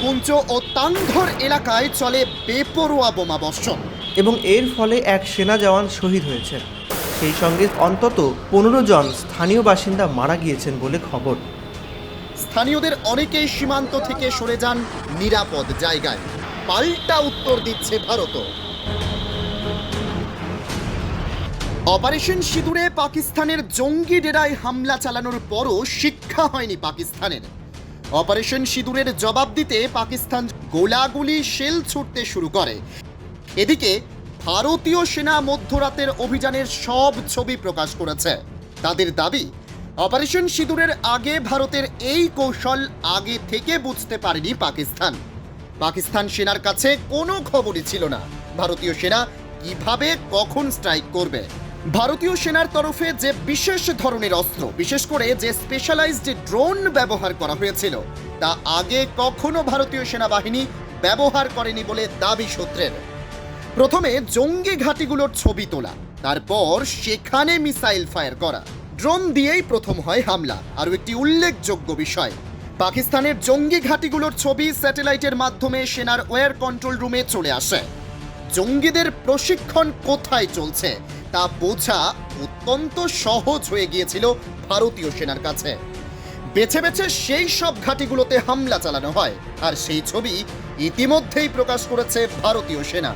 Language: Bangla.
পুঞ্চ ও তাংধর এলাকায় চলে বেপরোয়া বোমা বর্ষণ। এবং এর ফলে এক সেনা জওয়ান শহীদ হয়েছেন। সেই সঙ্গে অন্তত পনেরো জন স্থানীয় বাসিন্দা মারা গিয়েছেন বলে খবর। স্থানীয়দের অনেকেই সীমান্ত থেকে সরে যান নিরাপদ জায়গায়। পাল্টা উত্তর দিচ্ছে ভারতও। অপারেশন সিঁদুরে পাকিস্তানের জঙ্গি ডেরায় হামলা চালানোর পরও শিক্ষা হয়নি পাকিস্তানের। অপারেশন সিঁদুরের জবাব দিতে পাকিস্তান গোলাগুলি শেল ছুটতে শুরু করে। এদিকে ভারতীয় সেনা মধ্যরাতের অভিযানের সব ছবি প্রকাশ করেছে। তাদের দাবি, অপারেশন সিঁদুরের আগে ভারতের এই কৌশল আগে থেকে বুঝতে পারেনি পাকিস্তান। পাকিস্তান সেনার কাছে কোনো খবরই ছিল না। ভারতীয় সেনা কীভাবে, কখন স্ট্রাইক করবে? ভারতীয় সেনার তরফে যে বিশেষ ধরনের অস্ত্র, বিশেষ করে যে স্পেশালাইজড ড্রোন ব্যবহার করা হয়েছিল, তা আগে কখনো ভারতীয় সেনাবাহিনী ব্যবহার করেনি বলে দাবি সূত্রের। প্রথমে জঙ্গি ঘাঁটিগুলোর ছবি তোলা, তারপর সেখানে মিসাইল ফায়ার করা। ড্রোন দিয়েই প্রথম হয় হামলা, আরও একটি উল্লেখযোগ্য বিষয়। পাকিস্তানের জঙ্গি ঘাঁটিগুলোর ছবি স্যাটেলাইটের মাধ্যমে সেনার ওয়ার কন্ট্রোল রুমে চলে আসে। জঙ্গিদের প্রশিক্ষণ কোথায় চলছে? তা বোঝা অত্যন্ত সহজ হয়ে গিয়েছিল ভারতীয় সেনার কাছে। বেছে বেছে সেই সব ঘাঁটিগুলোতে হামলা চালানো হয়, আর সেই ছবি ইতিমধ্যেই প্রকাশ করেছে ভারতীয় সেনা।